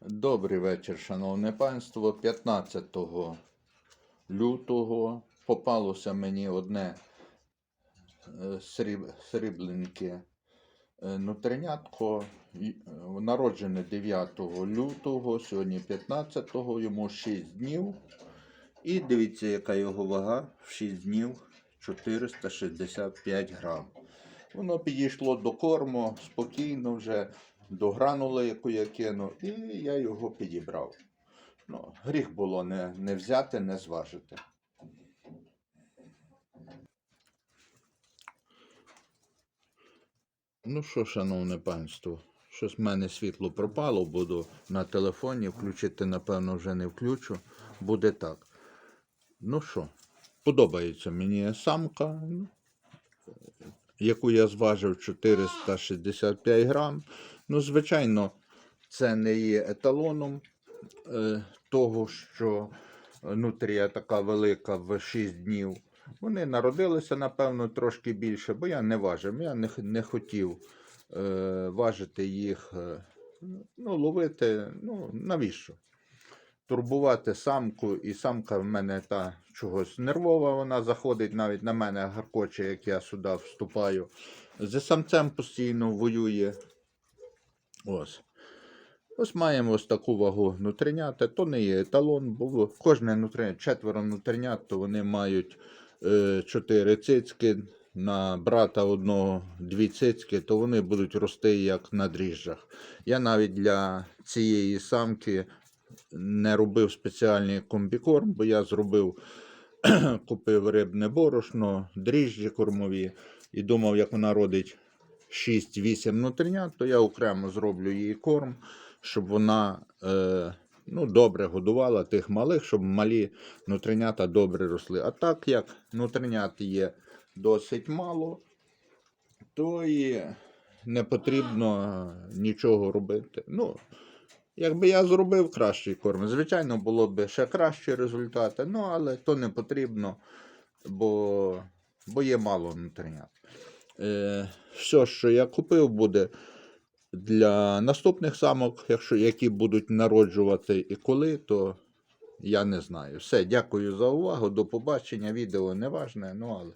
Добрий вечір, шановне панство. 15 лютого попалося мені одне е, сріб, срібленьке е, нутринятко, е, народжене 9 лютого, сьогодні 15, йому 6 днів. І дивіться, яка його вага в 6 днів 465 грам. Воно підійшло до корму спокійно вже до гранули, яку я кину, і я його підібрав. Ну, гріх було не, не взяти, не зважити. Ну що, шановне панство, щось в мене світло пропало, буду на телефоні, включити, напевно, вже не включу. Буде так. Ну що, подобається мені самка, ну, яку я зважив 465 грам. Ну, звичайно, це не є еталоном е, того, що нутрія така велика в 6 днів. Вони народилися, напевно, трошки більше, бо я не важив. Я не, не хотів е, важити їх, е, ну, ловити. Ну, навіщо? Турбувати самку, і самка в мене та чогось нервова, вона заходить навіть на мене гаркоче, як я сюди вступаю. З самцем постійно воює. Ось. Ось маємо ось таку вагу нутринята. То не є еталон, бо кожне нутринят, четверо нутринят, то вони мають е, чотири цицьки. На брата одного дві цицьки, то вони будуть рости як на дріжджах. Я навіть для цієї самки не робив спеціальний комбікорм, бо я зробив, купив рибне борошно, дріжджі кормові і думав, як вона родить 6-8 нутринят, то я окремо зроблю їй корм, щоб вона е, ну, добре годувала тих малих, щоб малі нутринята добре росли. А так як нутринят є досить мало, то і не потрібно нічого робити. Ну, Якби я зробив кращий корм, звичайно, було б ще кращі результати, ну але то не потрібно, бо, бо є мало нутринят. Е, все, що я купив, буде для наступних самок, якщо які будуть народжувати і коли, то я не знаю. Все, дякую за увагу. До побачення. Відео не важне, ну але.